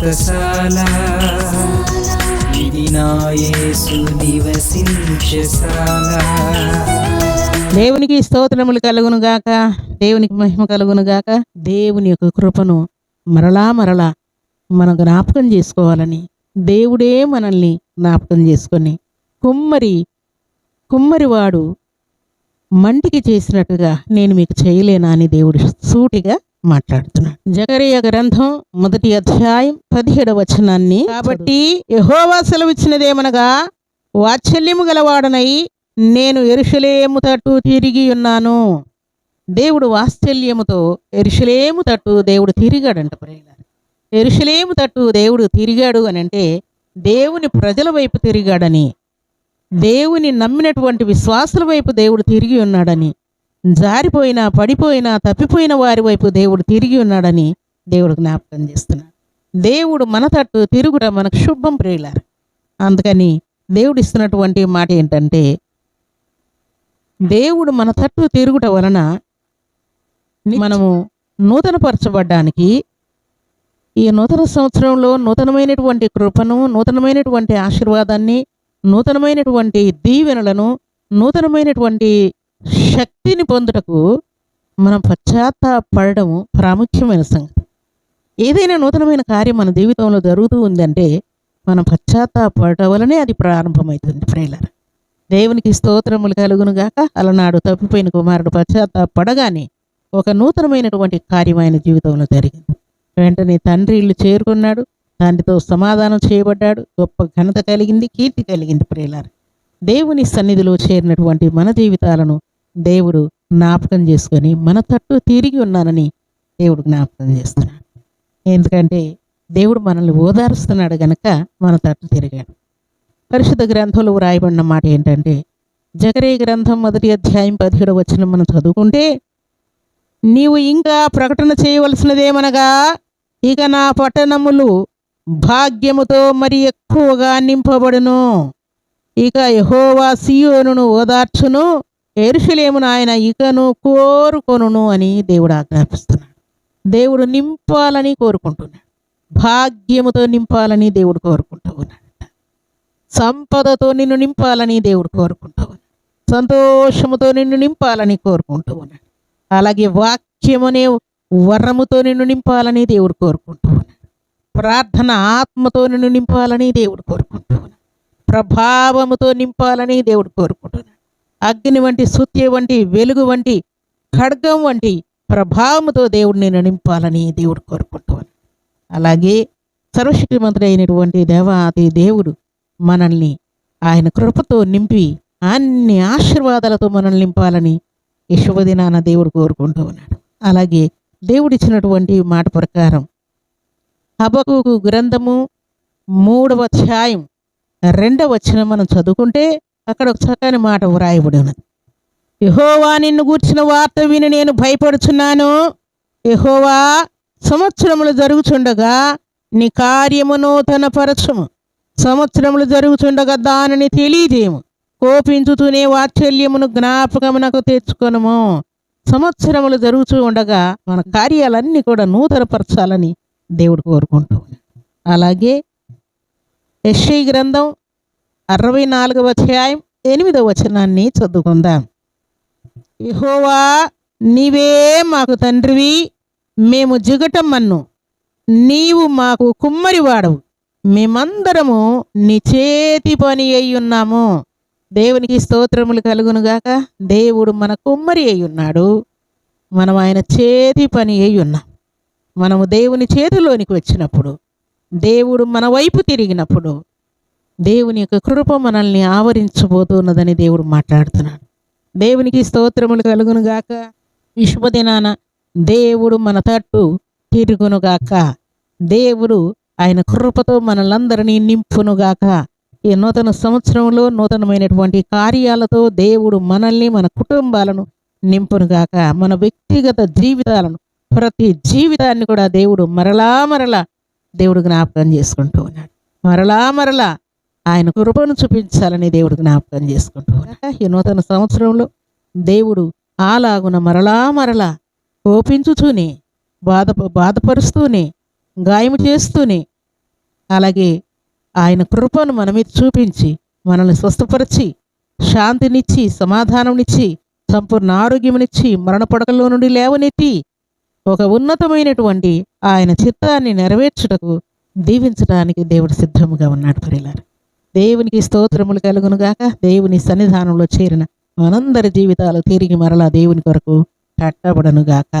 వ్రతశాల ఇది నివసించశాల దేవునికి స్తోత్రములు కలుగును గాక. దేవునికి మహిమ కలుగును గాక. దేవుని యొక్క కృపను మరలా మరలా మనం జ్ఞాపకం చేసుకోవాలని దేవుడే మనల్ని జ్ఞాపకం చేసుకొని కుమ్మరి కుమ్మరివాడు మంటికి చేసినట్టుగా నేను మీకు చేయలేనా అని దేవుడు సూటిగా మాట్లాడుతున్నాడు జగరియ గ్రంథం మొదటి అధ్యాయం పదిహేడవ వచనాన్ని కాబట్టి యహోవా సెలవిచ్చినదేమనగా వాత్సల్యము గలవాడనై నేను ఎరుషలేము తట్టు తిరిగి ఉన్నాను. దేవుడు వాత్సల్యముతో ఎరుషలేము తట్టు దేవుడు తిరిగాడంట ప్రియులారా. ఎరుషలేము తట్టు దేవుడు తిరిగాడు అని అంటే దేవుని ప్రజల వైపు తిరిగాడని దేవుని నమ్మినటువంటి విశ్వాసుల వైపు దేవుడు తిరిగి ఉన్నాడని జారిపోయినా పడిపోయినా తప్పిపోయిన వారి వైపు దేవుడు తిరిగి ఉన్నాడని దేవుడు జ్ఞాపకం చేస్తున్నాడు. దేవుడు మన తట్టు తిరుగుట మనకు శుభం ప్రియులారు. అందుకని దేవుడు ఇస్తున్నటువంటి మాట ఏంటంటే దేవుడు మన తట్టు తిరుగుట వలన మనము నూతనపరచబడ్డానికి ఈ నూతన సంవత్సరంలో నూతనమైనటువంటి కృపను నూతనమైనటువంటి ఆశీర్వాదాన్ని నూతనమైనటువంటి దీవెనలను నూతనమైనటువంటి శక్తిని పొందుటకు మనం పశ్చాత్తాపడడం ప్రాముఖ్యమైన సంగతి. ఏదైనా నూతనమైన కార్యం మన జీవితంలో జరుగుతూ ఉందంటే మనం పశ్చాత్తాపడటం వలనే అది ప్రారంభమవుతుంది ప్రేలర్ దేవునికి స్తోత్రములు కలుగునుగాక అలనాడు తప్పిపోయిన కుమారుడు పశ్చాత్తాపడగానే ఒక నూతనమైనటువంటి కార్యం ఆయన జీవితంలో జరిగింది. వెంటనే తండ్రి ఇల్లు చేరుకున్నాడు. తండ్రితో సమాధానం చేయబడ్డాడు. గొప్ప ఘనత కలిగింది కీర్తి కలిగింది ప్రేలారు దేవుని సన్నిధిలో చేరినటువంటి మన జీవితాలను దేవుడు జ్ఞాపకం చేసుకొని మన తట్టు తిరిగి ఉన్నానని దేవుడు జ్ఞాపకం చేస్తున్నాడు ఎందుకంటే దేవుడు మనల్ని ఓదారుస్తున్నాడు గనక మన తట్టు తిరిగాడు. పరిశుద్ధ గ్రంథంలో వ్రాయబడిన మాట ఏంటంటే జకరే గ్రంథం మొదటి అధ్యాయం పదిహేడు వచ్చిన మనం చదువుకుంటే నీవు ఇంకా ప్రకటన చేయవలసినదేమనగా ఇక నా పట్టణములు భాగ్యముతో మరి ఎక్కువగా నింపబడును. ఇక యహోవా సియోనును ఓదార్చును. ఎరుషలేమును ఆయన ఇకను కోరుకొనును అని దేవుడు ఆజ్ఞాపిస్తున్నాడు. దేవుడు నింపాలని కోరుకుంటున్నాడు. భాగ్యముతో నింపాలని దేవుడు కోరుకుంటూ ఉన్నాడట. సంపదతో నిన్ను నింపాలని దేవుడు కోరుకుంటూ ఉన్నాడు. సంతోషముతో నిన్ను నింపాలని కోరుకుంటూ ఉన్నాడు. అలాగే వాక్యమనే వరముతో నిన్ను నింపాలని దేవుడు కోరుకుంటూ ఉన్నాడు. ప్రార్థన ఆత్మతో నిన్ను నింపాలని దేవుడు కోరుకుంటూ ఉన్నాడు. ప్రభావముతో నింపాలని దేవుడు కోరుకుంటున్నాడు అగ్ని వంటి సుత్య వంటి వెలుగు వంటి ఖడ్గం వంటి ప్రభావముతో దేవుడిని నడింపాలని దేవుడు కోరుకుంటూ ఉన్నాడు అలాగే సర్వశక్తిమంతుడైనటువంటి దేవాది దేవుడు మనల్ని ఆయన కృపతో నింపి అన్ని ఆశీర్వాదాలతో మనల్ని నింపాలని ఈ శుభదినాన దేవుడు కోరుకుంటూ ఉన్నాడు అలాగే దేవుడిచ్చినటువంటి మాట ప్రకారం హబకు గ్రంథము మూడవ అధ్యాయం రెండవ వచ్చిన మనం చదువుకుంటే అక్కడ ఒక చక్కని మాట వ్రాయబడి ఉన్నది. యహోవా నిన్ను గూర్చిన వార్త విని నేను భయపడుచున్నాను. యహోవా సంవత్సరములు జరుగుచుండగా నీ కార్యము నూతన పరచము సంవత్సరములు జరుగుచుండగా దానిని తెలియజేయము. కోపించుతూనే వాత్సల్యమును జ్ఞాపకమునకు తెచ్చుకొనము. సంవత్సరములు జరుగుతూ ఉండగా మన కార్యాలన్నీ కూడా నూతనపరచాలని దేవుడు కోరుకుంటూ అలాగే ఎస్ఐ గ్రంథం అరవై నాలుగవ అధ్యాయం ఎనిమిదవ వచనాన్ని చదువుకుందాం. యెహోవా నీవే మాకు తండ్రివి మేము జిగటమ్మన్ను నీవు మాకు కుమ్మరివాడవు. మేమందరము నీ చేతి పని అయి ఉన్నాము. దేవునికి స్తోత్రములు కలుగునుగాక దేవుడు మన కుమ్మరి అయి ఉన్నాడు. మనం ఆయన చేతి పని అయి ఉన్నాం. మనము దేవుని చేతిలోనికి వచ్చినప్పుడు దేవుడు మన వైపు తిరిగినప్పుడు దేవుని యొక్క కృప మనల్ని ఆవరించబోతున్నదని దేవుడు మాట్లాడుతున్నాడు. దేవునికి స్తోత్రములు కలుగునుగాక ఈ శుభదినాన దేవుడు మన తట్టు తిరుగునుగాక దేవుడు ఆయన కృపతో మనలందరినీ నింపునుగాక ఈ నూతన సంవత్సరంలో నూతనమైనటువంటి కార్యాలతో దేవుడు మనల్ని మన కుటుంబాలను నింపునుగాక మన వ్యక్తిగత జీవితాలను ప్రతి జీవితాన్ని కూడా దేవుడు మరలా మరలా దేవుడు జ్ఞాపకం చేసుకుంటూ ఉన్నాడు. మరలా మరలా ఆయన కృపను చూపించాలని దేవుడు జ్ఞాపకం చేసుకుంటూ ఈ నూతన సంవత్సరంలో దేవుడు అలాగున మరలా మరలా కోపించుతూనే బాధ బాధపరుస్తూనే గాయము చేస్తూనే అలాగే ఆయన కృపను మన మీద చూపించి మనల్ని స్వస్థపరిచి శాంతినిచ్చి సమాధానంనిచ్చి సంపూర్ణ ఆరోగ్యమునిచ్చి మరణ పడకల్లో నుండి లేవనెత్తి ఒక ఉన్నతమైనటువంటి ఆయన చిత్తాన్ని నెరవేర్చుటకు దీవించడానికి దేవుడు సిద్ధముగా ఉన్నాడు. ప్రియులారు దేవునికి స్తోత్రములు కలుగునుగాక. దేవుని సన్నిధానంలో చేరిన మనందరి జీవితాలు తిరిగి మరలా దేవుని కొరకు కట్టబడనుగాక.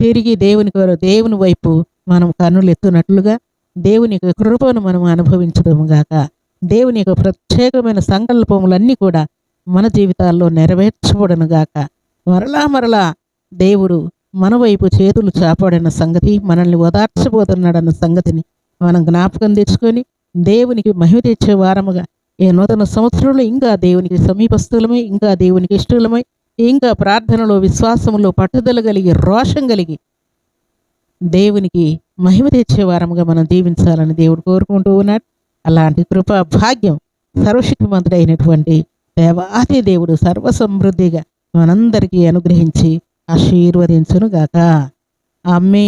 తిరిగి దేవుని కొరకు దేవుని వైపు మనం కన్నులు ఎత్తునట్లుగా దేవుని యొక్క కృపను మనం అనుభవించడముగాక దేవుని యొక్క ప్రత్యేకమైన సంకల్పములన్నీ కూడా మన జీవితాల్లో నెరవేర్చబడను గాక మరలా మరలా దేవుడు మన వైపు చేతులు చాపాడన్న సంగతి మనల్ని ఓదార్చబోతున్నాడన్న సంగతిని మనం జ్ఞాపకం తెచ్చుకొని దేవునికి మహిమ తెచ్చే వారముగా ఈ నూతన సంవత్సరంలో ఇంకా దేవునికి సమీపస్తులమై ఇంకా దేవునికి ఇష్టలమై ఇంకా ప్రార్థనలో విశ్వాసంలో పట్టుదల కలిగి రోషం కలిగి దేవునికి మహిమ తెచ్చే వారముగా మనం దీవించాలని దేవుడు కోరుకుంటూ ఉన్నాడు. అలాంటి కృపా భాగ్యం సర్వశక్తిమంతుడైనటువంటి దేవాది దేవుడు సర్వసమృద్ధిగా మనందరికీ అనుగ్రహించి ఆశీర్వదించునుగాక. అమ్మే